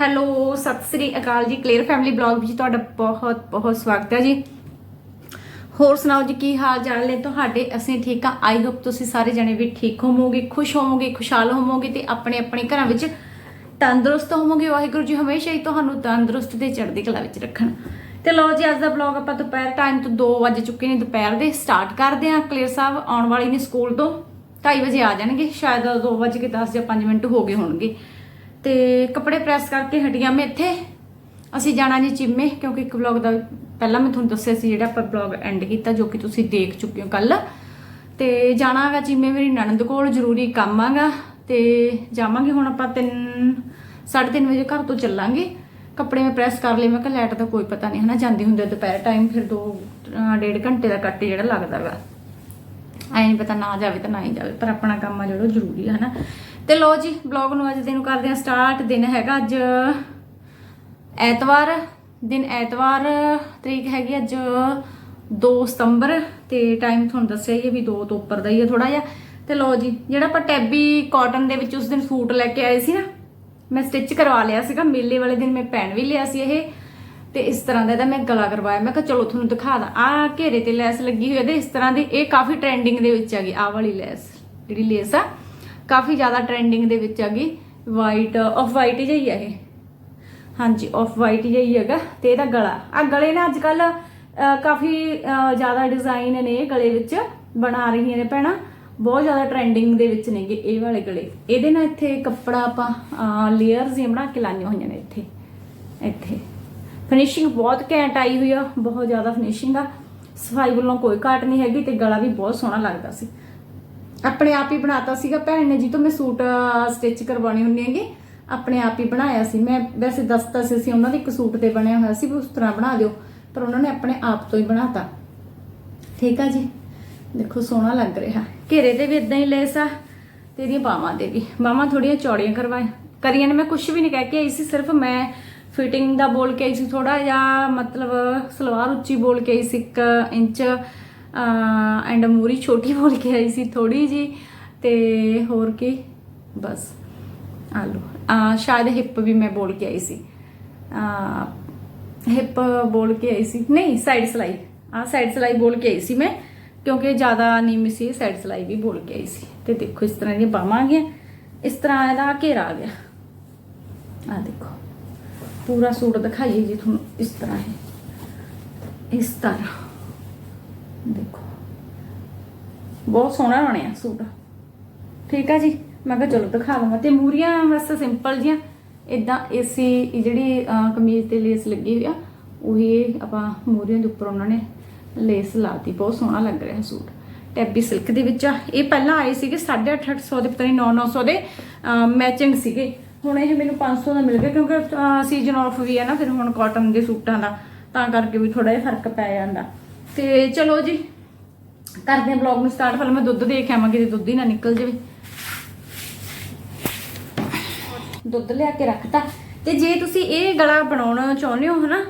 Hello, Sat Sri ਅਕਾਲ ਜੀ clear family blog ਵਿੱਚ ਤੁਹਾਡਾ ਬਹੁਤ ਬਹੁਤ ਸਵਾਗਤ ਹੈ ਜੀ। ਹੋਰ ਸੁਣਾਓ ਜੀ, ਕੀ ਹਾਲ ਚਾਲ ਨੇ ਤੁਹਾਡੇ? ਅਸੀਂ ਠੀਕ ਆ ਆਈ ਹੋਪ ਤੁਸੀਂ ਸਾਰੇ ਜਣੇ ਵੀ ਠੀਕ ਹੋਵੋਗੇ, ਖੁਸ਼ ਹੋਵੋਗੇ, ਖੁਸ਼ਹਾਲ ਹੋਵੋਗੇ ਤੇ ਆਪਣੇ ਆਪਣੇ ਘਰਾਂ ਵਿੱਚ ਤੰਦਰੁਸਤ ਹੋਵੋਗੇ। ਵਾਹਿਗੁਰੂ ਜੀ ਹਮੇਸ਼ਾ ਹੀ ਤੁਹਾਨੂੰ ਤੰਦਰੁਸਤ ਤੇ ਚੜ੍ਹਦੀ ਕਲਾ ਵਿੱਚ ਰੱਖਣ। ਤੇ ਲਓ ਜੀ, ਅੱਜ ਦਾ ਬਲੌਗ ਆਪਾਂ ਦੁਪਹਿਰ ਟਾਈਮ ਤੋਂ 2 ਵਜੇ ਚੁੱਕੇ ਨੇ, ਦੁਪਹਿਰ ਦੇ ਸਟਾਰਟ ਕਰਦੇ ਹਾਂ। ਕਲੀਅਰ ਸਾਹਿਬ ਆਉਣ ਵਾਲੀ ਨੇ ਸਕੂਲ ਤੋਂ 2:30 ਵਜੇ ਆ ਜਾਣਗੇ। ਸ਼ਾਇਦ 2 ਵਜੇ ਕੇ 10 ਜਾਂ 5 ਮਿੰਟ ਹੋ ਗਏ ਹੋਣਗੇ। ਤੇ ਕੱਪੜੇ ਪ੍ਰੈਸ ਕਰਕੇ ਹਟੀਆਂ ਮੈਂ ਇੱਥੇ। ਅਸੀਂ ਜਾਣਾ ਜੀ ਚਿੰਮੇ, ਕਿਉਂਕਿ ਇੱਕ ਵਲੌਗ ਦਾ ਪਹਿਲਾਂ ਮੈਂ ਤੁਹਾਨੂੰ ਦੱਸਿਆ ਸੀ ਜਿਹੜਾ ਆਪਾਂ ਵਲੌਗ ਐਂਡ ਕੀਤਾ, ਜੋ ਕਿ ਤੁਸੀਂ ਦੇਖ ਚੁੱਕੇ ਹੋ ਕੱਲ ਤੇ ਜਾਣਾ ਹੈਗਾ ਚਿੰਮੇ ਮੇਰੀ ਨਣਦ ਕੋਲ, ਜ਼ਰੂਰੀ ਕੰਮ ਆਗਾ ਤੇ ਜਾਵਾਂਗੇ ਹੁਣ ਆਪਾਂ 3 3:30 ਵਜੇ ਘਰ ਤੋਂ ਚੱਲਾਂਗੇ। ਕੱਪੜੇ ਮੈਂ ਪ੍ਰੈਸ ਕਰ ਲਏ, ਮੈਂ ਕਿਹਾ ਲਾਈਟ ਦਾ ਕੋਈ ਪਤਾ ਨਹੀਂ, ਹਨਾ, ਜਾਂਦੀ ਹੁੰਦੀ ਦੁਪਹਿਰ ਟਾਈਮ ਫਿਰ 2 ਡੇਢ ਘੰਟੇ ਦਾ ਕੱਟ ਜਿਹੜਾ ਲੱਗਦਾ ਗਾ ਐ ਨਹੀਂ ਪਤਾ ਨਾ ਜਾਵੇ ਤਾਂ ਨਾ ਹੀ ਜਾਵੇ, ਪਰ ਆਪਣਾ ਕੰਮ ਆ ਜਿਹੜਾ ਉਹ ਜ਼ਰੂਰੀ ਹੈ ਹਨਾ। ਤੇ ਲੋ ਜੀ ਬਲੌਗ ਨੂੰ ਅੱਜ ਦਿਨ ਨੂੰ ਕਰਦੇ ਆ ਸਟਾਰਟ ਦਿਨ ਹੈਗਾ ਅੱਜ ਐਤਵਾਰ। ਦਿਨ ਐਤਵਾਰ, ਤਰੀਕ ਹੈਗੀ ਅੱਜ 2 ਸਤੰਬਰ ਤੇ ਟਾਈਮ ਤੁਹਾਨੂੰ ਦੱਸਿਆ ਹੀ ਹੈ ਵੀ 2 ਤੋਂ ਉੱਪਰ ਦਾ ਹੀ ਹੈ ਥੋੜਾ ਜਿਹਾ। ਤੇ ਲੋ ਜੀ, ਜਿਹੜਾ ਆਪਾਂ ਟੈਬੀ ਕਾਟਨ ਦੇ ਵਿੱਚ ਉਸ ਦਿਨ ਸੂਟ ਲੈ ਕੇ ਆਏ ਸੀ ਨਾ, ਮੈਂ ਸਟਿਚ ਕਰਵਾ ਲਿਆ ਸੀਗਾ। ਮੇਲੇ ਵਾਲੇ ਦਿਨ ਮੈਂ ਪੈਣ ਵੀ ਲਿਆ ਸੀ ਇਹ। ਤੇ ਇਸ ਤਰ੍ਹਾਂ ਦਾ ਇਹਦਾ ਮੈਂ ਗਲਾ ਕਰਵਾਇਆ। ਮੈਂ ਕਿਹਾ ਚਲੋ ਤੁਹਾਨੂੰ ਦਿਖਾ ਦਾਂ। ਆ ਘੇਰੇ ਤੇ ਲੈਸ ਲੱਗੀ ਹੋਈ ਹੈ ਤੇ ਇਸ ਤਰ੍ਹਾਂ ਦੀ, ਇਹ ਕਾਫੀ ਟ੍ਰੈਂਡਿੰਗ ਦੇ ਵਿੱਚ ਆ ਗਈ। ਆਹ ਵਾਲੀ ਲੈਸ, ਜਿਹੜੀ ਲੈਸ ਆ ਕਾਫੀ ਜ਼ਿਆਦਾ ਟ੍ਰੈਂਡਿੰਗ ਦੇ ਵਿੱਚ ਹੈਗੀ ਵਾਈਟ ਆਫ ਵਾਈਟ ਹੀ ਹੈ ਇਹ। ਹਾਂਜੀ ਆਫ ਵਾਈਟ ਹੀ ਹੈਗਾ ਤੇ ਇਹਦਾ ਗਲਾ। ਆ ਗਲੇ ਨਾ ਅੱਜ ਕੱਲ ਕਾਫੀ ਜ਼ਿਆਦਾ ਡਿਜ਼ਾਈਨ ਨੇ ਗਲੇ ਵਿੱਚ, ਬਣਾ ਰਹੀਆਂ ਨੇ ਭੈਣਾਂ। ਬਹੁਤ ਜ਼ਿਆਦਾ ਟ੍ਰੈਂਡਿੰਗ ਦੇ ਵਿੱਚ ਨੇਗੇ ਇਹ ਵਾਲੇ ਗਲੇ। ਇਹਦੇ ਨਾਲ ਇੱਥੇ ਕੱਪੜਾ ਆਪਾਂ ਲੇਅਰਸ ਹੀ ਬਣਾ ਕੇ ਲਾਈਆਂ ਹੋਈਆਂ ਨੇ ਇੱਥੇ। ਇੱਥੇ। ਫਿਨਿਸ਼ਿੰਗ ਬਹੁਤ ਘੈਂਟ ਆਈ ਹੋਈ ਆ। ਬਹੁਤ ਜ਼ਿਆਦਾ ਫਿਨਿਸ਼ਿੰਗ ਆ। ਸਫ਼ਾਈ ਵੱਲੋਂ ਕੋਈ ਘਾਟ ਨਹੀਂ ਹੈਗੀ ਤੇ ਗਲਾ ਵੀ ਬਹੁਤ ਸੋਹਣਾ ਲੱਗਦਾ ਸੀ। ਆਪਣੇ ਆਪ ਹੀ ਬਣਾਤਾ ਸੀਗਾ ਭੈਣ ਨੇ ਜੀ ਤੋਂ ਮੈਂ ਸੂਟ ਸਟਿਚ ਕਰਵਾਉਣੇ ਹੁੰਦੇ ਹੈਗੇ, ਆਪਣੇ ਆਪ ਹੀ ਬਣਾਇਆ ਸੀ। ਮੈਂ ਵੈਸੇ ਦੱਸਤਾ ਸੀ, ਅਸੀਂ ਉਹਨਾਂ ਦੇ ਇੱਕ ਸੂਟ ਤੇ ਬਣਿਆ ਹੋਇਆ ਸੀ, ਵੀ ਉਸ ਤਰ੍ਹਾਂ ਬਣਾ ਦਿਓ, ਪਰ ਉਹਨਾਂ ਨੇ ਆਪਣੇ ਆਪ ਤੋਂ ਹੀ ਬਣਾਤਾ। ਠੀਕ ਆ ਜੀ? ਦੇਖੋ, ਸੋਹਣਾ ਲੱਗ ਰਿਹਾ। ਘੇਰੇ ਤੇ ਵੀ ਇਦਾਂ ਹੀ ਲੈਸ ਆ ਤੇ ਇਹਦੀਆਂ ਬਾਹਾਂ ਤੇ ਵੀ। ਬਾਹਾਂ ਥੋੜੀਆਂ ਚੌੜੀਆਂ ਕਰਵਾਏ। ਕਰੀਆਂ ਨੇ, ਮੈਂ ਕੁਝ ਵੀ ਨਹੀਂ ਕਹਿ ਕੇ ਆਈ ਸੀ, ਸਿਰਫ ਮੈਂ ਫਿਟਿੰਗ ਦਾ ਬੋਲ ਕੇ ਆਈ ਸੀ ਥੋੜਾ ਜਾਂ ਮਤਲਬ ਸਲਵਾਰ ਉੱਚੀ ਬੋਲ ਕੇ ਆਈ ਸੀ 1 ਇੰਚ। ਐਂਡ ਮੂਰੀ ਛੋਟੀ ਬੋਲ ਕੇ ਆਈ ਸੀ ਥੋੜੀ ਜੀ ਤੇ ਹੋਰ ਕੀ? ਬਸ, ਆਲੂ। ਆ, ਸ਼ਾਇਦ ਹਿੱਪ ਵੀ ਮੈਂ ਬੋਲ ਕੇ ਆਈ ਸੀ। ਆ, ਹਿੱਪ ਬੋਲ ਕੇ ਆਈ ਸੀ। ਨਹੀਂ ਸਾਈਡ ਸਲਾਈ। ਆ ਸਾਈਡ ਸਲਾਈ ਬੋਲ ਕੇ ਆਈ ਸੀ ਮੈਂ, ਕਿਉਂਕਿ ਜ਼ਿਆਦਾ ਨੀਵੀਂ ਸੀ ਸਾਈਡ ਸਲਾਈ ਵੀ ਬੋਲ ਕੇ ਆਈ ਸੀ। ਤੇ ਦੇਖੋ, ਇਸ ਤਰ੍ਹਾਂ ਦੀਆਂ ਬਾਹਾਂ ਆ ਗਈਆਂ। ਇਸ ਤਰ੍ਹਾਂ ਇਹਦਾ ਘੇਰਾ ਆ ਗਿਆ। ਆ ਦੇਖੋ, ਪੂਰਾ ਸੂਟ ਦਿਖਾਈਏ ਜੀ ਤੁਹਾਨੂੰ, ਇਸ ਤਰ੍ਹਾਂ ਹੈ। ਇਸ ਤਰ੍ਹਾਂ। ਦੇਖੋ। ਬਹੁਤ ਸੋਹਣਾ ਬਣਿਆ ਸੂਟ। ਠੀਕ ਆ ਜੀ? ਮੈਂ ਕਿਹਾ ਚਲੋ ਦਿਖਾ ਦਵਾਂ ਤੇ ਮੂਰੀਆਂ ਬਸ ਸਿੰਪਲ ਜੀਆਂ ਇਦਾਂ ਏਸੀ ਜਿਹੜੀ ਕਮੀਜ਼ ਤੇ ਲੇਸ ਲੱਗੀ ਹੋਈ ਆ, ਉਹੀ ਆਪਾਂ ਮੂਰੀਆਂ ਦੇ ਉੱਪਰ ਉਹਨਾਂ ਨੇ ਲੇਸ ਲਾਤੀ। ਬਹੁਤ ਸੋਹਣਾ ਲੱਗ ਰਿਹਾ ਸੂਟ। ਟੈਬੀ ਸਿਲਕ ਦੇ ਵਿੱਚ ਆ। ਇਹ ਪਹਿਲਾਂ ਆਏ ਸੀਗੇ 850 ਦੇ, ਪਤਾ ਨਹੀਂ 900 ਦੇ ਮੈਚਿੰਗ ਸੀਗੇ। ਹੁਣ ਇਹ ਮੈਨੂੰ 500 ਦਾ ਮਿਲ ਗਿਆ ਕਿਉਂਕਿ ਸੀਜ਼ਨ ਆਫ ਵੀ ਹੈ ਨਾ, ਫਿਰ ਹੁਣ ਕਾਟਨ ਦੇ ਸੂਟਾਂ ਦਾ। ਤਾਂ ਕਰਕੇ ਵੀ ਥੋੜਾ ਜਿਹਾ ਫ਼ਰਕ ਪੈ ਜਾਂਦਾ। ਤੇ ਚਲੋ ਜੀ, ਕਰਦੇ ਹਾਂ ਬਲੌਗ ਨੂੰ ਸਟਾਰਟ ਪਹਿਲਾਂ ਮੈਂ ਦੁੱਧ ਦੇਖ ਆਵਾਂ, ਕਿਤੇ ਦੁੱਧ ਹੀ ਨਾ ਨਿਕਲ ਜਾਵੇ। ਦੁੱਧ ਲਿਆ ਕੇ ਰੱਖਤਾ। ਤੇ ਜੇ ਤੁਸੀਂ ਇਹ ਗਲਾ ਬਣਾਉਣਾ ਚਾਹੁੰਦੇ ਹੋ ਹਨਾ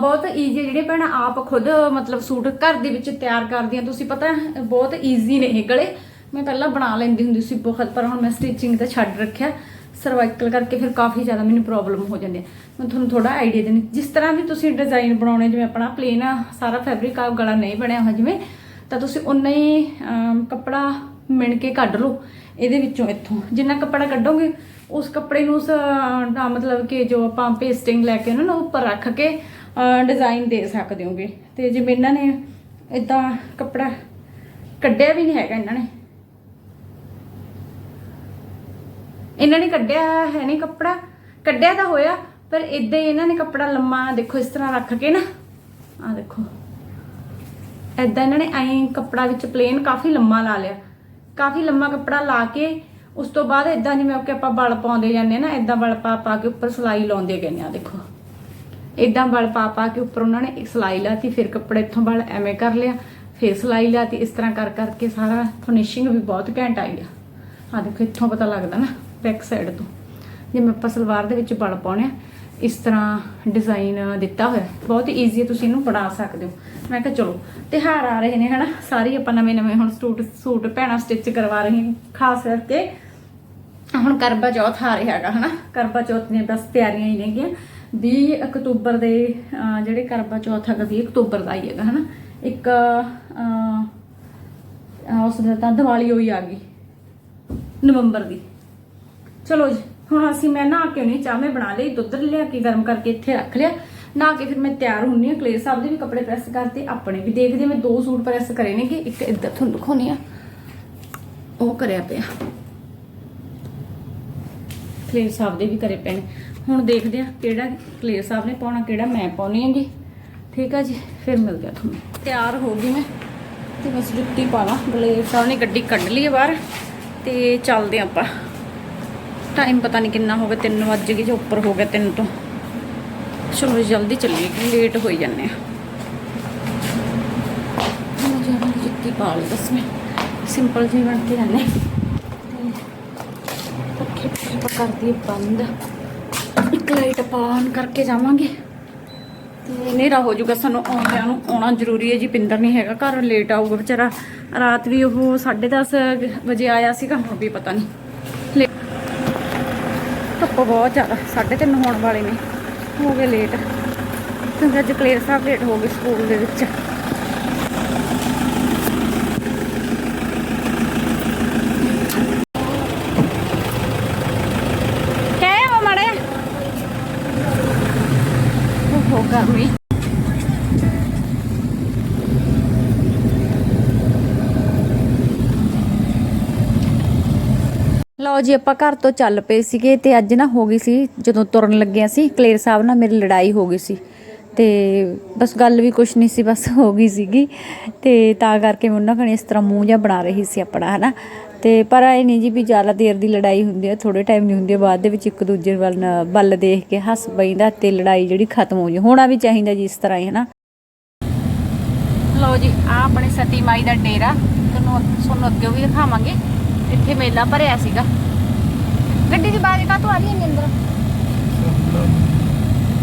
ਬਹੁਤ ਈਜ਼ੀ ਜਿਹੜੇ ਭੈਣਾਂ ਆਪ ਖੁਦ ਮਤਲਬ ਸੂਟ ਘਰ ਦੇ ਵਿੱਚ ਤਿਆਰ ਕਰਦੀਆਂ, ਤੁਸੀਂ ਪਤਾ ਬਹੁਤ ਈਜ਼ੀ ਨੇ ਇਹ ਗਲੇ। ਮੈਂ ਪਹਿਲਾਂ ਬਣਾ ਲੈਂਦੀ ਹੁੰਦੀ ਸੀ ਬਹੁਤ, ਪਰ ਹੁਣ ਮੈਂ ਸਟਿਚਿੰਗ ਤਾਂ ਛੱਡ ਰੱਖਿਆ। ਸਰਵਾਈਕਲ ਕਰਕੇ ਫਿਰ ਕਾਫੀ ਜ਼ਿਆਦਾ ਮੈਨੂੰ ਪ੍ਰੋਬਲਮ ਹੋ ਜਾਂਦੀ ਹੈ ਮੈਂ ਤੁਹਾਨੂੰ ਥੋੜਾ ਆਈਡੀਆ ਦੇਣੀ ਜਿਸ ਤਰ੍ਹਾਂ ਵੀ ਤੁਸੀਂ ਡਿਜ਼ਾਈਨ ਬਣਾਉਣੇ, ਜਿਵੇਂ ਆਪਣਾ ਪਲੇਨ ਸਾਰਾ ਫੈਬਰਿਕ ਆ, ਗਲਾ ਨਹੀਂ ਬਣਿਆ ਹੋਇਆ ਜਿਵੇਂ, ਤਾਂ ਤੁਸੀਂ ਉਨਾ ਹੀ ਕੱਪੜਾ ਮਿਣ ਕੇ ਕੱਢ ਲਓ ਇਹਦੇ ਵਿੱਚੋਂ ਇੱਥੋਂ। ਜਿੰਨਾ ਕੱਪੜਾ ਕੱਢੋਗੇ, ਉਸ ਕੱਪੜੇ ਨੂੰ ਉਸ ਮਤਲਬ ਕਿ ਜੋ ਆਪਾਂ ਪੇਸਟਿੰਗ ਲੈ ਕੇ ਉਹਨਾਂ ਨੂੰ ਉੱਪਰ ਰੱਖ ਕੇ ਡਿਜ਼ਾਈਨ ਦੇ ਸਕਦੇ ਹੋਗੇ। ਤੇ ਜਿਵੇਂ ਇਹਨਾਂ ਨੇ ਇਦਾਂ ਕੱਪੜਾ ਕੱਢਿਆ ਵੀ ਨਹੀਂ ਹੈਗਾ ਇਹਨਾਂ ਨੇ। ਇਹਨਾਂ ਨੇ ਕੱਢਿਆ ਹੈ ਨਹੀਂ ਕੱਪੜਾ। ਕੱਢਿਆ ਤਾਂ ਹੋਇਆ, ਪਰ ਇਦਾਂ ਹੀ ਇਹਨਾਂ ਨੇ ਕੱਪੜਾ ਲੰਮਾ ਦੇਖੋ ਇਸ ਤਰ੍ਹਾਂ ਰੱਖ ਕੇ ਨਾ। ਆ ਦੇਖੋ। ਐਦਾਂ ਇਹਨਾਂ ਨੇ ਐਂ ਕੱਪੜਾ ਵਿੱਚ ਪਲੇਨ ਕਾਫੀ ਲੰਮਾ ਲਾ ਲਿਆ। ਕਾਫੀ ਲੰਮਾ ਕੱਪੜਾ ਲਾ ਕੇ, ਉਸ ਤੋਂ ਬਾਅਦ ਇਦਾਂ ਜਿਵੇਂ ਕਿ ਆਪਾਂ ਬਲ ਪਾਉਂਦੇ ਜਾਂਦੇ ਨਾ ਇਦਾਂ ਬਲ ਪਾ ਪਾ ਕੇ ਉੱਪਰ ਸਲਾਈ ਲਾਉਂਦੇ ਗਏ ਆ, ਦੇਖੋ। ਇਦਾਂ ਬਲ ਪਾ ਪਾ ਕੇ ਉੱਪਰ ਉਹਨਾਂ ਨੇ ਇੱਕ ਸਲਾਈ ਲਾਤੀ, ਫਿਰ ਕੱਪੜੇ ਇੱਥੋਂ ਬਲ ਐਵੇਂ ਕਰ ਲਿਆ, ਫਿਰ ਸਲਾਈ ਲਾਤੀ, ਇਸ ਤਰ੍ਹਾਂ ਕਰ ਕਰਕੇ ਸਾਰਾ ਫਿਨਿਸ਼ਿੰਗ ਵੀ ਬਹੁਤ ਘੈਂਟ ਆਈ ਆ। ਆ ਦੇਖੋ, ਇੱਥੋਂ ਪਤਾ ਲੱਗਦਾ ਨਾ। ਬੈਕ ਸਾਈਡ ਤੋਂ। ਜਿਵੇਂ ਆਪਾਂ ਸਲਵਾਰ ਦੇ ਵਿੱਚ ਬਲ ਪਾਉਣੇ ਆ, ਇਸ ਤਰ੍ਹਾਂ ਡਿਜ਼ਾਈਨ ਦਿੱਤਾ ਹੋਇਆ ਬਹੁਤ ਈਜ਼ੀ ਹੈ, ਤੁਸੀਂ ਇਹਨੂੰ ਬਣਾ ਸਕਦੇ ਹੋ। ਮੈਂ ਕਿਹਾ ਚਲੋ, ਤਿਉਹਾਰ ਆ ਰਹੇ ਨੇ, ਹਨਾ? ਸਾਰੇ ਆਪਾਂ ਨਵੇਂ ਨਵੇਂ ਹੁਣ ਸੂਟ ਸੂਟ ਭੈਣਾਂ ਸਟਿਚ ਕਰਵਾ ਰਹੇ ਖਾਸ ਕਰਕੇ ਹੁਣ ਕਰਵਾ ਚੌਥ ਆ ਰਿਹਾ ਹੈਗਾ, ਹਨਾ? ਕਰਵਾ ਚੌਥ ਦੀਆਂ ਬਸ ਤਿਆਰੀਆਂ ਹੀ ਨੇਗੀਆਂ। 20 ਅਕਤੂਬਰ ਦੇ ਜਿਹੜੇ ਕਰਵਾ ਚੌਥ ਹੈਗਾ 20 ਅਕਤੂਬਰ ਦਾ ਹੀ ਹੈਗਾ, ਹਨਾ? ਇੱਕ ਉਸ ਦਿਨ ਤਾਂ ਦੀਵਾਲੀ ਹੋਈ ਆ ਗਈ। ਨਵੰਬਰ ਦੀ। ਚਲੋ ਜੀ ਹੁਣ ਅਸੀਂ ਮੈਂ ਨਹਾ ਕੇ ਨਹੀਂ ਚਾਹ ਮੈਂ ਬਣਾ ਲਈ ਦੁੱਧ ਲਿਆ ਕੇ ਗਰਮ ਕਰਕੇ ਇੱਥੇ ਰੱਖ ਲਿਆ। ਨਹਾ ਕੇ ਫਿਰ ਮੈਂ ਤਿਆਰ ਹੁੰਨੀ ਆ ਕਲੇਰ ਸਾਹਿਬ ਦੇ ਵੀ ਕੱਪੜੇ ਪ੍ਰੈਸ ਕਰਤੇ ਆਪਣੇ ਵੀ ਦੇਖਦੇ ਹਾਂ, ਮੈਂ ਦੋ ਸੂਟ ਪ੍ਰੈਸ ਕਰੇ ਨੇ ਕਿ ਇੱਕ ਇੱਧਰ ਤੁਹਾਨੂੰ ਦਿਖਾਉਣੀ ਆ। ਉਹ ਕਰਿਆ ਪਿਆ। ਕਲੇਰ ਸਾਹਿਬ ਦੇ ਵੀ ਕਰੇ ਪਏ ਨੇ। ਹੁਣ ਦੇਖਦੇ ਆ ਕਿਹੜਾ ਕਲੇਰ ਸਾਹਿਬ ਨੇ ਪਾਉਣਾ ਕਿਹੜਾ ਮੈਂ ਪਾਉਣੀ ਹੈਗੀ। ਠੀਕ ਆ ਜੀ ਫਿਰ ਮਿਲਦੇ ਆ ਤੁਹਾਨੂੰ। ਤਿਆਰ ਹੋ ਗਈ ਮੈਂ ਤੇ ਬਸ ਜੁੱਤੀ ਪਾ ਪਾਵਾਂ ਕਲੇਰ ਸਾਹਿਬ ਨੇ ਗੱਡੀ ਕੱਢ ਲਈ ਹੈ ਬਾਹਰ ਤੇ ਚੱਲਦੇ ਆਪਾਂ। ਟਾਈਮ ਪਤਾ ਨਹੀਂ ਕਿੰਨਾ ਹੋ ਗਿਆ 3 ਵਜ ਗਏ ਜਾਂ ਉੱਪਰ ਹੋ ਗਿਆ 3 ਤੋਂ। ਚਲੋ ਜੀ, ਜਲਦੀ ਚੱਲੀਏ ਕਿ ਲੇਟ ਹੋਈ ਜਾਂਦੇ ਆ। ਹੁਣ ਜੁੱਤੀ ਪਾ ਲਈ ਬਸ ਮੈਂ। ਸਿੰਪਲ ਜਿਹੀ ਬਣ ਕੇ ਜਾਂਦੇ ਪੱਖੇ ਪੱਖੇ ਕਰਦੀ ਬੰਦ। ਇੱਕ ਲਾਈਟ ਆਪਾਂ on ਕਰਕੇ ਜਾਵਾਂਗੇ। ਤੇ ਹਨੇਰਾ ਹੋ ਜਾਊਗਾ ਸਾਨੂੰ ਆਉਂਦਿਆਂ ਨੂੰ ਆਉਣਾ ਜ਼ਰੂਰੀ ਹੈ ਜੀ। ਪਿੰਦਰ ਨਹੀਂ ਹੈਗਾ ਘਰ ਲੇਟ ਆਊਗਾ ਵਿਚਾਰਾ। ਰਾਤ ਵੀ ਉਹ 10:30 ਵਜੇ ਆਇਆ ਸੀਗਾ ਹੁਣ ਵੀ ਪਤਾ ਨਹੀਂ ਧੁੱਪ ਬਹੁਤ ਜ਼ਿਆਦਾ 3:30 ਹੋਣ ਵਾਲੇ ਨੇ, ਹੋ ਗਏ ਲੇਟ ਕਿਉਂਕਿ ਅੱਜ ਕਲੇਰ ਸਾਹਿਬ ਲੇਟ ਹੋ ਗਏ ਸਕੂਲ ਦੇ ਵਿੱਚ ਕਹਿ ਆ ਮੜੇ ਹੋ ਗਰਮੀ ਲਓ ਜੀ, ਆਪਾਂ ਘਰ ਤੋਂ ਚੱਲ ਪਏ ਸੀਗੇ ਤੇ ਅੱਜ ਨਾ ਹੋ ਗਈ ਸੀ, ਜਦੋਂ ਤੁਰਨ ਲੱਗਿਆ ਸੀ, ਕਲੇਰ ਸਾਹਿਬ ਨਾਲ ਮੇਰੀ ਲੜਾਈ ਹੋ ਗਈ ਸੀ। ਤੇ ਬਸ ਗੱਲ ਵੀ ਕੁਛ ਨਹੀਂ ਸੀ, ਬਸ ਹੋ ਗਈ ਸੀਗੀ। ਤੇ ਤਾਂ ਕਰਕੇ ਮੈਂ ਉਹਨਾਂ ਕਣੇ ਇਸ ਤਰ੍ਹਾਂ ਮੂੰਹ ਜਿਹਾ ਬਣਾ ਰਹੀ ਸੀ ਆਪਣਾ, ਹਨਾ। ਤੇ ਪਰ ਇਹ ਨਹੀਂ ਜੀ ਵੀ ਜ਼ਿਆਦਾ ਦੇਰ ਦੀ ਲੜਾਈ ਹੁੰਦੀ ਹੈ ਥੋੜੇ ਟਾਈਮ ਨਹੀਂ ਹੁੰਦੀ, ਬਾਅਦ ਦੇ ਵਿੱਚ ਇੱਕ ਦੂਜੇ ਵੱਲ ਨਾ- ਵੱਲ ਦੇਖ ਕੇ ਹੱਸ ਪੈਂਦਾ ਤੇ ਲੜਾਈ ਜਿਹੜੀ ਖਤਮ ਹੋ ਜੇ ਹੋਣਾ ਵੀ ਚਾਹੀਦਾ ਜੀ ਇਸ ਤਰ੍ਹਾਂ ਹੀ, ਹਨਾ। ਲਓ ਜੀ ਆ ਆਪਣੇ ਸਤੀ ਮਾਈ ਦਾ ਡੇਰਾ, ਤੁਹਾਨੂੰ ਤੁਹਾਨੂੰ ਅੱਗੇ ਵੀ ਦਿਖਾਵਾਂਗੇ। ਇੱਥੇ ਮੇਲਾ ਭਰਿਆ ਸੀਗਾ। ਗੱਡੀ ਦੀ ਬਾਜ ਕਾ ਤੋਂ ਆ ਰਹੀ ਹੈ ਅੰਦਰ?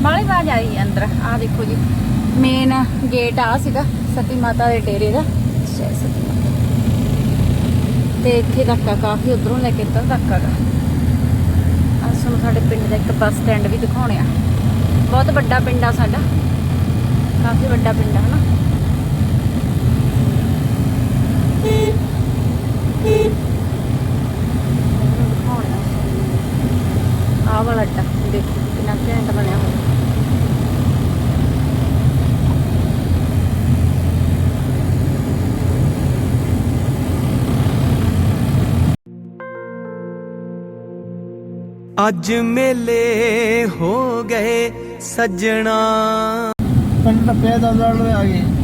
ਬਾਲੀ ਬਾਜ ਆ ਅੰਦਰ। ਆ ਦੇਖੋ ਜੀ ਮੇਨ ਗੇਟ ਆ ਸੀਗਾ, ਸਤੀ ਮਾਤਾ ਦੇ ਡੇਰੇ ਦਾ। ਤੇ ਇੱਥੇ ਤੱਕ ਆ ਕਾਫੀ ਉਧਰੋਂ ਲੈ ਕੇ ਇੱਧਰ ਤੱਕ ਆਗਾ ਆ ਤੁਹਾਨੂੰ ਸਾਡੇ ਪਿੰਡ ਦਾ ਇੱਕ ਬੱਸ ਸਟੈਂਡ ਵੀ ਦਿਖਾਉਣੇ ਆ। ਬਹੁਤ ਵੱਡਾ ਪਿੰਡ ਆ ਸਾਡਾ। ਕਾਫੀ ਵੱਡਾ ਪਿੰਡ ਆ, ਹਨਾ? ਆ ਵਾਲਾ ਅੱਡਾ ਦੇਖੋ ਕਿੰਨਾ ਘੈਂਟ ਬਣਿਆ ਹੋਇਆ ਅੱਜ ਮੇਲੇ ਹੋ ਗਏ ਸੱਜਣਾ ਪਿੰਡ ਟੱਪਿਆ ਦਾ ਲੜ ਆ ਗਏ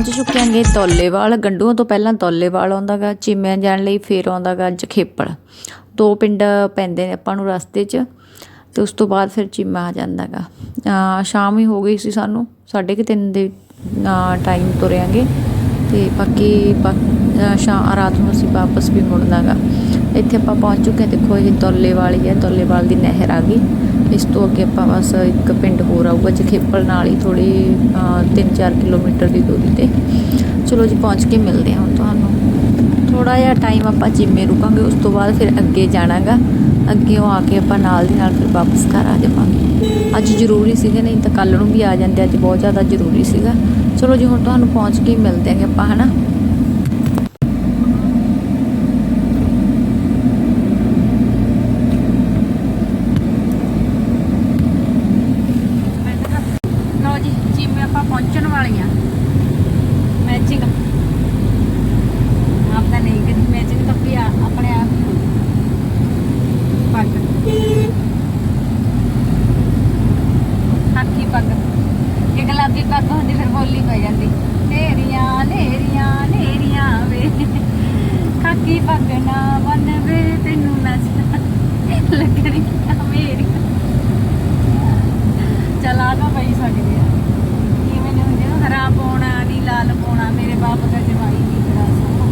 ਪਹੁੰਚ ਚੁੱਕੇ ਹਾਂਗੇ ਤੋਲੇਵਾਲ ਗੰਡੂਆਂ ਤੋਂ ਪਹਿਲਾਂ ਤੋਲੇਵਾਲ ਆਉਂਦਾਗਾ, ਚੀਮਿਆਂ ਜਾਣ ਲਈ ਫੇਰ ਆਉਂਦਾਗਾ ਜਖੇਪੜ। ਦੋ ਪਿੰਡ ਪੈਂਦੇ ਨੇ ਆਪਾਂ ਨੂੰ ਰਸਤੇ 'ਚ, ਤੇ ਉਸ ਤੋਂ ਬਾਅਦ ਫਿਰ ਚੀਮਾ ਆ ਜਾਂਦਾਗਾ। ਅਹ ਸ਼ਾਮ ਹੀ ਹੋ ਗਈ ਸੀ ਸਾਨੂੰ, ਸਾਢੇ ਕੁ ਤਿੰਨ ਦੇ ਟਾਈਮ ਤੁਰਿਆਂਗੇ, ਤੇ ਬਾਕੀ ਸ਼ਾਮ ਰਾਤ ਨੂੰ ਅਸੀਂ ਵਾਪਸ ਵੀ ਮੁੜਨਾਗਾ। ਇੱਥੇ ਆਪਾਂ ਪਹੁੰਚ ਚੁੱਕੇ ਹਾਂ, ਦੇਖੋ ਇਹ ਤੋਲੇਵਾਲ ਹੀ ਹੈ ਤੋਲੇਵਾਲ ਦੀ ਨਹਿਰ ਆ ਗਈ। ਇਸ ਤੋਂ ਅੱਗੇ ਆਪਾਂ ਬਸ ਇੱਕ ਪਿੰਡ ਹੋਰ ਆਊਗਾ ਜਖੇਪਲ ਨਾਲ ਹੀ ਥੋੜੀ 3-4 ਕਿਲੋਮੀਟਰ ਦੀ ਦੂਰੀ ਤੇ। ਚਲੋ ਜੀ, ਪਹੁੰਚ ਕੇ ਮਿਲਦੇ ਹਾਂ ਹੁਣ ਤੁਹਾਨੂੰ। ਥੋੜਾ ਜਿਹਾ ਟਾਈਮ ਆਪਾਂ ਜਿੰਮੇ ਰੁਕਾਂਗੇ, ਉਸ ਤੋਂ ਬਾਅਦ ਫਿਰ ਅੱਗੇ ਜਾਣਾਗਾ। ਅੱਗੇ ਆ ਕੇ ਆਪਾਂ ਨਾਲ ਦੀ ਨਾਲ ਫਿਰ ਵਾਪਸ ਘਰ ਆ ਜਾਵਾਂਗੇ। ਅੱਜ ਜ਼ਰੂਰੀ ਸੀਗਾ, ਨਹੀਂ ਤਾਂ ਕੱਲ ਨੂੰ ਵੀ ਆ ਜਾਂਦੇ, ਅੱਜ ਬਹੁਤ ਜ਼ਿਆਦਾ ਜ਼ਰੂਰੀ ਸੀਗਾ। ਚਲੋ ਜੀ, ਹੁਣ ਤੁਹਾਨੂੰ ਪਹੁੰਚ ਕੇ ਹੀ ਮਿਲਦੇ ਆਂਗੇ ਆਪਾਂ, ਹਨਾ ਲਓ ਜੀ ਜਿਵੇਂ ਆਪਾਂ ਪਹੁੰਚਣ ਵਾਲੀਆਂ ਮੈਚਿੰਗ ਆਪਦਾ ਨਹੀਂ ਕਿ ਮੈਚਿੰਗ ਤਾਂ ਵੀ ਆ- ਆਪਣੇ ਆਪ ਹੀ ਹੋਊ। ਪੱਗ ਹਾਕੀ ਪੱਗ ਇਹ ਗੁਲਾਬੀ ਪੱਗ ਹੁੰਦੀ ਫਿਰ ਬੋਲੀ ਪੈ ਜਾਂਦੀ ਨੇਰੀਆਂ ਨੇਰੀਆਂ ਨੇਰੀਆਂ ਵੇ ਖਾਕੀ ਪੱਗ ਨਾ ਵੇ ਤੈਨੂੰ ਨੱਚ ਲੱਗਣੀ ਮੇਰੀ। ਚਲਾ ਤਾਂ ਪਈ ਸਕਦੀ ਆ ਕਿਵੇਂ ਨਹੀਂ ਹੁੰਦੇ ਉਹ ਹਰਾ ਪਾਉਣਾ ਨਹੀਂ ਲਾਲ ਪਾਉਣਾ, ਮੇਰੇ ਬਾਪ ਦਾ ਜਮਾਈ ਨਹੀਂ ਬੜਾ ਸੋਹਣਾ।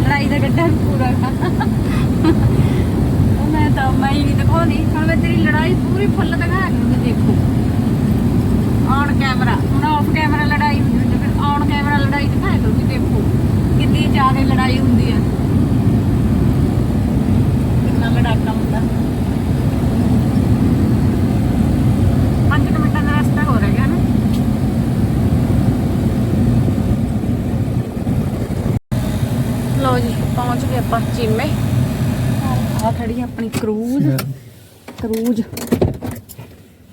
ਲੜਾਈ ਦਾ ਗੱਡਾ ਪੂਰਾ ਗਾ। ਉਹ ਮੈਂ ਤਾਂ ਮੈਂ ਹੀ ਨਹੀਂ ਦਿਖਾਉਂਦੀ। ਹੁਣ ਮੈਂ ਤੇਰੀ ਲੜਾਈ ਪੂਰੀ ਫੁੱਲ ਦਿਖਾ ਕੇ ਦੇਖੋ। On camera. ਹੁਣ ਆਫ ਕੈਮਰਾ ਲੜਾਈ ਹੁੰਦੀ ਹੈ, ਫਿਰ ਔਨ ਕੈਮਰਾ ਲੜਾਈ ਦਿਖਾਇਆ ਕਰੋ ਦੇਖੋ। ਕਿੰਨੀ ਜ਼ਿਆਦਾ ਲੜਾਈ ਹੁੰਦੀ ਹੈ ਕਿੰਨਾ ਲੜਾਕਾ ਹੁੰਦਾ? ਪੰਜ ਕੁ ਮਿੰਟਾਂ ਦਾ ਰਸਤਾ ਹੋ ਰਿਹਾ ਨਾ। ਲਓ ਜੀ ਪਹੁੰਚ ਗਏ ਆਪਾਂ ਚੀਮੇ। ਆ ਖੜੀ ਆ ਆਪਣੀ ਕਰੂਜ਼। ਕਰੂਜ਼।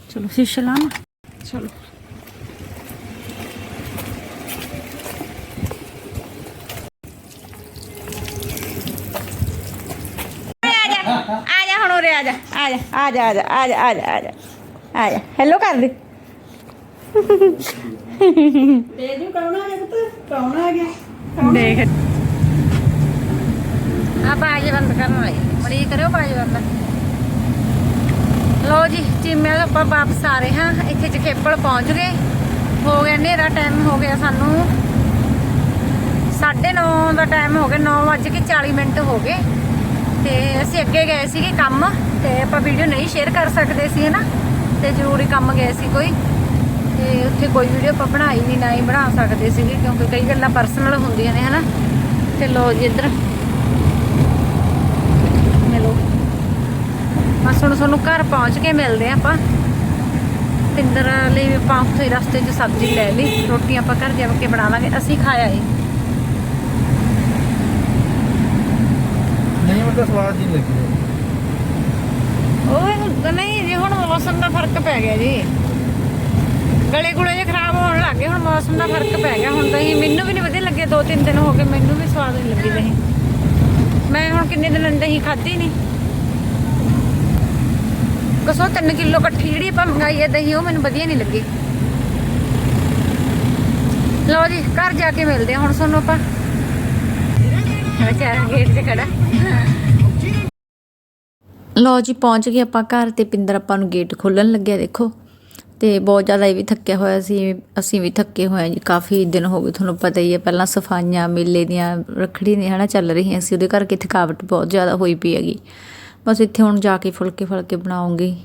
ਚਲੋ ਸ਼ੀਸ਼ ਲਾਮ ਚਲੋ। ਆ ਜਾ ਹੁਣ ਉਰੇ ਆ ਜਾ ਆ ਜਾ ਆ ਜਾ ਆ ਜਾ ਆ ਜਾ ਆ ਜਾ ਆ ਜਾ ਆ ਜਾ। ਹੈਲੋ ਕਰ ਦੇ। ਤੇਜੂ ਕੌਣ ਆ ਗਿਆ ਪੁੱਤ? ਕੌਣ ਆ ਗਿਆ? ਦੇਖ। ਆ ਬਾਜ ਬੰਦ ਕਰਨ ਵਾਲੀ। ਮੜੀ ਕਰਿਓ ਬਾਜ ਬੰਦ। ਲੋ ਜੀ ਚੀਮੇ ਤੋਂ ਆਪਾਂ ਵਾਪਸ ਆ ਰਹੇ ਹਾਂ। ਇੱਥੇ ਜਖੇਪਲ ਪਹੁੰਚ ਗਏ। ਹੋ ਗਿਆ ਹਨੇਰਾ ਟਾਈਮ ਹੋ ਗਿਆ ਸਾਨੂੰ। 9:30 ਦਾ ਟਾਈਮ ਹੋ ਗਿਆ 9:40 ਮਿੰਟ ਹੋ ਗਏ। ਤੇ ਅਸੀਂ ਅੱਗੇ ਗਏ ਸੀਗੇ ਕੰਮ ਤੇ ਆਪਾਂ ਵੀਡੀਓ ਨਹੀਂ ਸ਼ੇਅਰ ਕਰ ਸਕਦੇ ਸੀ, ਹਨਾ? ਤੇ ਜ਼ਰੂਰੀ ਕੰਮ ਗਏ ਸੀ ਕੋਈ। ਤੇ ਉੱਥੇ ਕੋਈ ਵੀਡੀਓ ਆਪਾਂ ਬਣਾਈ ਨਹੀਂ, ਨਾ ਹੀ ਬਣਾ ਸਕਦੇ ਸੀਗੇ, ਕਿਉਂਕਿ ਕਈ ਗੱਲਾਂ ਪਰਸਨਲ ਹੁੰਦੀਆਂ ਨੇ, ਹਨਾ? ਤੇ ਲੋ ਜੀ ਇੱਧਰ। ਮਿਲੋ। ਬਸ ਹੁਣ ਤੁਹਾਨੂੰ ਘਰ ਪਹੁੰਚ ਕੇ ਮਿਲਦੇ ਆ ਆਪਾਂ। ਪਿੰਦਰ ਲਈ ਆਪਾਂ ਉੱਥੇ ਰਸਤੇ 'ਚ ਸਬਜ਼ੀ ਲੈ ਲਈ ਰੋਟੀ ਆਪਾਂ ਘਰ ਜਾ ਕੇ ਬਣਾ ਲਾਂਗੇ ਅਸੀਂ ਖਾਇਆ ਏ ਨਹੀਂ ਮੈਨੂੰ ਤਾਂ ਸਵਾਦ ਹੀ ਲੱਗੀ। ਉਹ ਨਹੀਂ ਜੀ, ਹੁਣ ਮੌਸਮ ਦਾ ਫ਼ਰਕ ਪੈ ਗਿਆ ਜੀ। ਗਲੇ ਗੁਲੇ ਜੇ ਖਰਾਬ ਹੋਣ ਲੱਗ ਗਏ, ਹੁਣ ਮੌਸਮ ਦਾ ਫ਼ਰਕ ਪੈ ਗਿਆ। ਹੁਣ ਦਹੀਂ ਮੈਨੂੰ ਵੀ ਨਹੀਂ ਵਧੀਆ ਲੱਗੇ ਦੋ ਤਿੰਨ ਦਿਨ ਹੋ ਗਏ, ਮੈਨੂੰ ਵੀ ਸਵਾਦ ਨਹੀਂ ਲੱਗੀ ਦਹੀਂ। ਮੈਂ ਹੁਣ ਕਿੰਨੇ ਦਿਨ ਦਹੀਂ ਖਾਧੀ ਨਹੀਂ ਕਸੋ 3 ਕਿਲੋ ਇਕੱਠੀ ਜਿਹੜੀ ਆਪਾਂ ਮੰਗਾਈ ਹੈ ਦਹੀਂ, ਉਹ ਮੈਨੂੰ ਵਧੀਆ ਨਹੀਂ ਲੱਗੀ। ਲਓ ਜੀ, ਘਰ ਜਾ ਕੇ ਮਿਲਦੇ ਹਾਂ ਹੁਣ ਤੁਹਾਨੂੰ ਆਪਾਂ। ਵਿਚਾਰਾ ਗੇਟ 'ਤੇ ਖੜਾ ਲਓ ਜੀ, ਪਹੁੰਚ ਗਏ ਆਪਾਂ ਘਰ ਤੇ ਪਿੰਦਰ ਆਪਾਂ ਨੂੰ ਗੇਟ ਖੋਲਣ ਲੱਗਿਆ, ਦੇਖੋ। ਤੇ ਬਹੁਤ ਜ਼ਿਆਦਾ ਇਹ ਵੀ ਥੱਕਿਆ ਹੋਇਆ ਸੀ, ਅਸੀਂ ਵੀ ਥੱਕੇ ਹੋਏ ਹਾਂ ਜੀ, ਕਾਫੀ ਦਿਨ ਹੋ ਗਏ ਤੁਹਾਨੂੰ ਪਤਾ ਹੀ ਹੈ, ਪਹਿਲਾਂ ਸਫਾਈਆਂ, ਮੇਲੇ ਦੀਆਂ, ਰੱਖੜੀ ਦੀਆਂ ਹਨਾ ਚੱਲ ਰਹੀਆਂ ਸੀ, ਉਹਦੇ ਕਰਕੇ ਥਕਾਵਟ ਬਹੁਤ ਜ਼ਿਆਦਾ ਹੋਈ ਪਈ ਹੈਗੀ। ਬਸ ਇੱਥੇ ਹੁਣ ਜਾ ਕੇ ਫੁਲਕੇ ਫੁਲਕੇ ਬਣਾਉਂਗੀ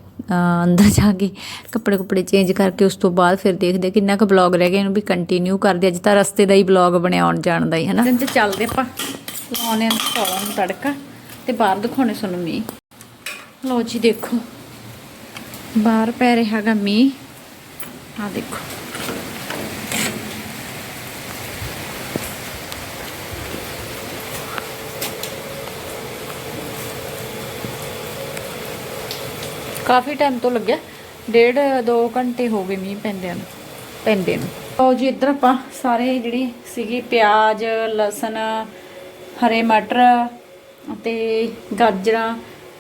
ਅੰਦਰ ਜਾ ਕੇ ਕੱਪੜੇ ਕੁਪੜੇ ਚੇਂਜ ਕਰਕੇ ਉਸ ਤੋਂ ਬਾਅਦ ਫਿਰ ਦੇਖਦੇ ਕਿੰਨਾ ਕੁ ਬਲੌਗ ਰਹਿ ਗਿਆ, ਇਹਨੂੰ ਵੀ ਕੰਟੀਨਿਊ ਕਰਦੇ ਅੱਜ ਤਾਂ ਰਸਤੇ ਦਾ ਹੀ ਬਲੌਗ ਬਣਿਆ ਆਉਣ ਜਾਣ ਦਾ ਹੀ, ਹਨਾ। ਦਿਨ ਤੇ ਚੱਲਦੇ ਆਪਾਂ। ਲਾਉਣੇ ਆ ਤੜਕਾ ਤੇ ਬਾਹਰ ਦਿਖਾਉਣੇ ਸਾਨੂੰ ਮੀਂਹ। ਲਓ ਜੀ, ਦੇਖੋ। ਬਾਹਰ ਪੈ ਰਿਹਾ ਹੈਗਾ ਮੀਂਹ। ਆ ਦੇਖੋ। ਕਾਫੀ ਟਾਈਮ ਤੋਂ ਲੱਗਿਆ। ਡੇਢ 2 ਘੰਟੇ ਹੋ ਗਏ ਮੀਂਹ ਪੈਂਦਿਆਂ ਨੂੰ ਪੈਂਦੇ ਨੂੰ। ਲਓ ਜੀ, ਇੱਧਰ ਆਪਾਂ ਸਾਰੇ ਜਿਹੜੀ ਸੀਗੀ ਪਿਆਜ਼, ਲਸਣ, ਹਰੇ ਮਟਰ ਅਤੇ ਗਾਜਰਾਂ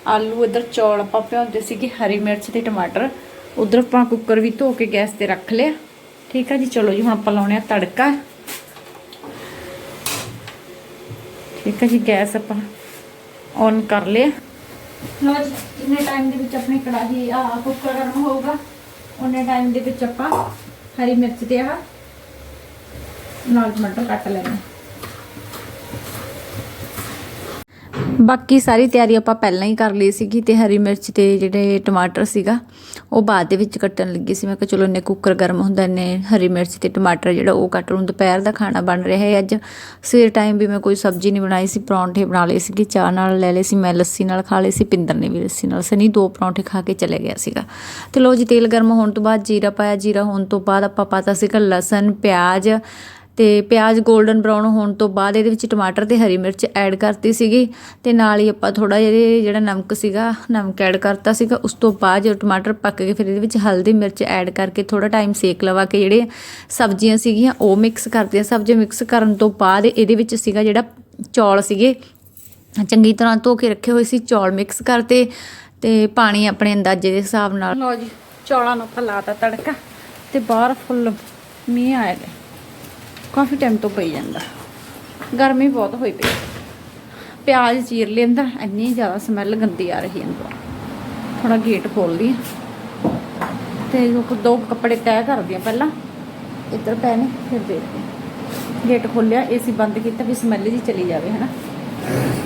ਆਲੂ, ਇੱਧਰ ਚੌਲ ਆਪਾਂ ਭਿਉਂਦੇ ਸੀਗੇ, ਹਰੀ ਮਿਰਚ ਤੇ ਟਮਾਟਰ। ਉਧਰ ਆਪਾਂ ਕੁੱਕਰ ਵੀ ਧੋ ਕੇ ਗੈਸ ਤੇ ਰੱਖ ਲਿਆ। ਠੀਕ ਆ ਜੀ, ਚਲੋ ਜੀ, ਹੁਣ ਆਪਾਂ ਲਾਉਣੇ ਆ ਤੜਕਾ। ਠੀਕ ਆ ਜੀ, ਗੈਸ ਆਪਾਂ ਔਨ ਕਰ ਲਿਆ। ਲੋ ਜੀ, ਇੰਨੇ ਟਾਈਮ ਦੇ ਵਿੱਚ ਆਪਣੀ ਕੜਾਹੀ, ਆ ਕੁੱਕਰ ਗਰਮ ਹੋਊਗਾ। ਉਹਨੇ ਟਾਈਮ ਦੇ ਵਿੱਚ ਆਪਾਂ ਹਰੀ ਮਿਰਚ ਤੇ ਆ ਨਾਲ ਟਮਾਟਰ ਕੱਟ ਲੈਣੇ। ਬਾਕੀ ਸਾਰੀ ਤਿਆਰੀ ਆਪਾਂ ਪਹਿਲਾਂ ਹੀ ਕਰ ਲਈ ਸੀਗੀ ਤੇ ਹਰੀ ਮਿਰਚ ਤੇ ਜਿਹੜੇ ਟਮਾਟਰ ਸੀਗਾ, ਉਹ ਬਾਅਦ ਦੇ ਵਿੱਚ ਕੱਟਣ ਲੱਗੀ ਸੀ। ਮੈਂ ਕਿਹਾ ਚਲੋ ਇੰਨੇ ਕੁੱਕਰ ਗਰਮ ਹੁੰਦਾ, ਇੰਨੇ ਹਰੀ ਮਿਰਚ ਤੇ ਟਮਾਟਰ ਜਿਹੜਾ ਉਹ ਕੱਟ ਲੂੰ। ਦੁਪਹਿਰ ਦਾ ਖਾਣਾ ਬਣ ਰਿਹਾ ਹੈ ਅੱਜ। ਸਵੇਰ ਟਾਈਮ ਵੀ ਮੈਂ ਕੋਈ ਸਬਜ਼ੀ ਨਹੀਂ ਬਣਾਈ ਸੀ, ਪਰੌਂਠੇ ਬਣਾ ਲਏ ਸੀਗੇ, ਚਾਹ ਨਾਲ ਲੈ ਲਏ ਸੀ, ਮੈਂ ਲੱਸੀ ਨਾਲ ਖਾ ਲਏ ਸੀ, ਪਿੰਦਰ ਨੇ ਵੀ ਲੱਸੀ ਨਾਲ। ਸਨੀ ਦੋ ਪਰੌਂਠੇ ਖਾ ਕੇ ਚਲੇ ਗਿਆ ਸੀਗਾ। ਤੇ ਲੋ ਜੀ, ਤੇਲ ਗਰਮ ਹੋਣ ਤੋਂ ਬਾਅਦ ਜੀਰਾ ਪਾਇਆ। ਜੀਰਾ ਹੋਣ ਤੋਂ ਬਾਅਦ ਆਪਾਂ ਪਾਤਾ ਸੀਗਾ ਲਸਣ, ਪਿਆਜ਼ ਅਤੇ ਪਿਆਜ਼ ਗੋਲਡਨ ਬਰਾਊਨ ਹੋਣ ਤੋਂ ਬਾਅਦ ਇਹਦੇ ਵਿੱਚ ਟਮਾਟਰ ਅਤੇ ਹਰੀ ਮਿਰਚ ਐਡ ਕਰਤੀ ਸੀਗੀ ਅਤੇ ਨਾਲ ਹੀ ਆਪਾਂ ਥੋੜ੍ਹਾ ਜਿਹਾ ਜਿਹੜਾ ਨਮਕ ਸੀਗਾ, ਨਮਕ ਐਡ ਕਰਤਾ ਸੀਗਾ, ਉਸ ਤੋਂ ਬਾਅਦ ਜਦੋਂ ਟਮਾਟਰ ਪੱਕ ਗਏ ਫਿਰ ਇਹਦੇ ਵਿੱਚ ਹਲਦੀ ਮਿਰਚ ਐਡ ਕਰਕੇ ਥੋੜ੍ਹਾ ਟਾਈਮ ਸੇਕ ਲਵਾ ਕੇ ਜਿਹੜੇ ਸਬਜ਼ੀਆਂ ਸੀਗੀਆਂ ਉਹ ਮਿਕਸ ਕਰਤੀਆਂ। ਸਬਜ਼ੀਆਂ ਮਿਕਸ ਕਰਨ ਤੋਂ ਬਾਅਦ ਇਹਦੇ ਵਿੱਚ ਸੀਗਾ ਜਿਹੜਾ ਚੌਲ ਸੀਗੇ, ਚੰਗੀ ਤਰ੍ਹਾਂ ਧੋ ਕੇ ਰੱਖੇ ਹੋਏ ਸੀ, ਚੌਲ ਮਿਕਸ ਕਰਤੇ ਤੇ ਪਾਣੀ ਆਪਣੇ ਅੰਦਾਜ਼ੇ ਦੇ ਹਿਸਾਬ ਨਾਲ ਲਓ ਜੀ, ਚੌਲਾਂ ਨੂੰ ਆਪਾਂ ਲਾਤਾ ਤੜਕਾ ਤੇ ਬਾਹਰ ਫੁੱਲ ਮੀਂਹ ਆਇਆ ਕਾਫੀ ਟਾਈਮ ਤੋਂ ਪਈ ਜਾਂਦਾ। ਗਰਮੀ ਬਹੁਤ ਹੋਈ ਪਈ। ਪਿਆਜ਼ ਚੀਰ ਲਿਆ ਅੰਦਰ, ਇੰਨੀ ਜ਼ਿਆਦਾ ਸਮੈਲ ਗੰਦੀ ਆ ਰਹੀ ਅੰਦਰ। ਥੋੜਾ ਗੇਟ ਖੋਲਦੀ ਆ ਤੇ ਦੋ ਕੱਪੜੇ ਤੈਅ ਕਰਦੀ ਆ ਪਹਿਲਾਂ। ਇੱਧਰ ਪੈ ਨੇ, ਫਿਰ ਦੇਖਦੇ ਆ। ਗੇਟ ਖੋਲਿਆ ਏਸੀ ਬੰਦ ਕੀਤਾ ਵੀ ਸਮੈਲ ਜੀ ਚਲੀ ਜਾਵੇ, ਹਨਾ।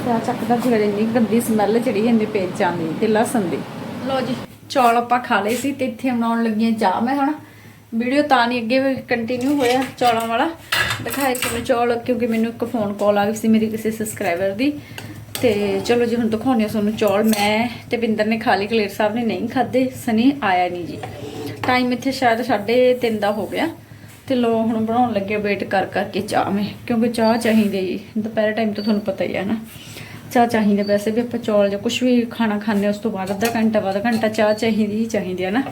ਤੇ ਆ ਚੱਕਦਾ ਫਿਰ ਇੰਨੀ ਗੰਦੀ ਸਮੈਲ ਚੜੀ ਜਾਂਦੀ ਪੇਚਾਂ ਦੀ ਤੇ ਲਸਣ ਦੀ। ਲੋ ਜੀ, ਚੌਲ ਆਪਾਂ ਖਾ ਲਏ ਸੀ ਤੇ ਇੱਥੇ ਬਣਾਉਣ ਲੱਗੀ ਲੱਗੀਆਂ ਚਾਹ ਮੈਂ ਹੁਣ ਵੀਡੀਓ ਤਾਂ ਨਹੀਂ ਅੱਗੇ ਕੰਟੀਨਿਊ ਹੋਇਆ ਚੌਲਾਂ ਵਾਲਾ। ਦਿਖਾਏ ਤੁਹਾਨੂੰ ਚੌਲ ਕਿਉਂਕਿ ਮੈਨੂੰ ਇੱਕ ਫੋਨ ਕਾਲ ਆ ਗਈ ਸੀ ਮੇਰੀ ਕਿਸੇ ਸਬਸਕ੍ਰਾਈਬਰ ਦੀ। ਤੇ ਚਲੋ ਜੀ ਹੁਣ ਦਿਖਾਉਂਦੇ ਹਾਂ ਤੁਹਾਨੂੰ ਚੌਲ। ਮੈਂ ਤੇ ਬਿੰਦਰ ਨੇ ਖਾ ਲਈ ਕਲੇਰ ਸਾਹਿਬ ਨੇ ਨਹੀਂ ਖਾਦੇ ਸਨੀ ਆਇਆ ਨਹੀਂ ਜੀ। ਟਾਈਮ ਇੱਥੇ ਸ਼ਾਇਦ 3:30 ਦਾ ਹੋ ਗਿਆ। ਤੇ ਲੋ ਹੁਣ ਬਣਾਉਣ ਲੱਗੇ ਵੇਟ ਕਰ ਕਰਕੇ ਚਾਹ ਮੈਂ ਕਿਉਂਕਿ ਚਾਹ ਚਾਹੀਦੀ ਜੀ। ਦੁਪਹਿਰ ਟਾਈਮ ਤਾਂ ਤੁਹਾਨੂੰ ਪਤਾ ਹੀ ਹੈ ਨਾ। ਚਾਹ ਚਾਹੀਦੀ ਵੈਸੇ ਵੀ ਆਪਾਂ ਚੌਲ ਜਾਂ ਕੁਝ ਵੀ ਖਾਣਾ ਖਾਂਦੇ ਹਾਂ, ਉਸ ਤੋਂ ਬਾਅਦ ਅੱਧਾ ਘੰਟਾ ਬਾਅਦ ਘੰਟਾ ਚਾਹ ਚਾਹੀਦੀ ਹੀ ਚਾਹੀਦੀ ਹੈ ਨਾ।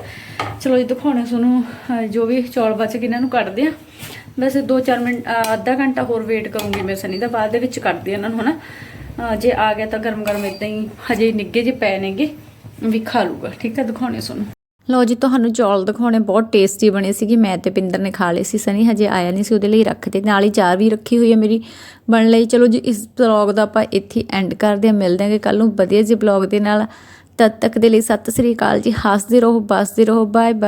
ਚਲੋ ਜੀ ਦਿਖਾਉਣੇ ਤੁਹਾਨੂੰ ਜੋ ਵੀ ਚੌਲ ਬਚ ਗਏ ਇਹਨਾਂ ਨੂੰ ਕੱਢਦੇ ਆ ਵੈਸੇ 2-4 ਮਿੰਟ ਅੱਧਾ ਘੰਟਾ ਹੋਰ ਵੇਟ ਕਰੂੰਗੀ ਮੈਂ ਸਨੀ ਦਾ ਬਾਅਦ ਦੇ ਵਿੱਚ ਕੱਢਦੇ ਆ ਇਹਨਾਂ ਨੂੰ ਹਨਾ? ਅਹ, ਜੇ ਆ ਗਿਆ ਤਾਂ ਗਰਮ ਗਰਮ ਇਦਾਂ ਹੀ ਹਜੇ ਨਿੱਗੇ ਜੇ ਪੈ ਨੇਗੇ ਵੀ ਖਾ ਲੂਗਾ ਠੀਕ ਹੈ? ਦਿਖਾਉਣੇ ਤੁਹਾਨੂੰ। ਲਓ ਜੀ ਤੁਹਾਨੂੰ ਚੌਲ ਦਿਖਾਉਣੇ ਬਹੁਤ ਟੇਸਟੀ ਬਣੇ ਸੀਗੇ ਮੈਂ ਤੇ ਪਿੰਦਰ ਨੇ ਖਾ ਲਏ ਸੀ ਸਨੀ ਹਜੇ ਆਇਆ ਨਹੀਂ ਸੀ ਉਹਦੇ ਲਈ ਰੱਖਤੇ ਨਾਲ ਹੀ ਚਾਰ ਵੀ ਰੱਖੀ ਹੋਈ ਹੈ ਮੇਰੀ ਬਣ ਲਈ। ਚਲੋ ਜੀ ਇਸ ਬਲੌਗ ਦਾ ਆਪਾਂ ਇੱਥੇ ਐਂਡ ਕਰਦੇ ਹਾਂ ਮਿਲਦੇ ਹਾਂ ਕੱਲ ਨੂੰ ਵਧੀਆ ਜਿਹੇ ਬਲੌਗ ਦੇ ਨਾਲ। ਤਦ ਤੱਕ ਦੇ ਲਈ ਸਤਿ ਸ੍ਰੀ ਅਕਾਲ ਜੀ। ਹੱਸਦੇ ਰਹੋ ਬਸਦੇ ਰਹੋ। Bye bye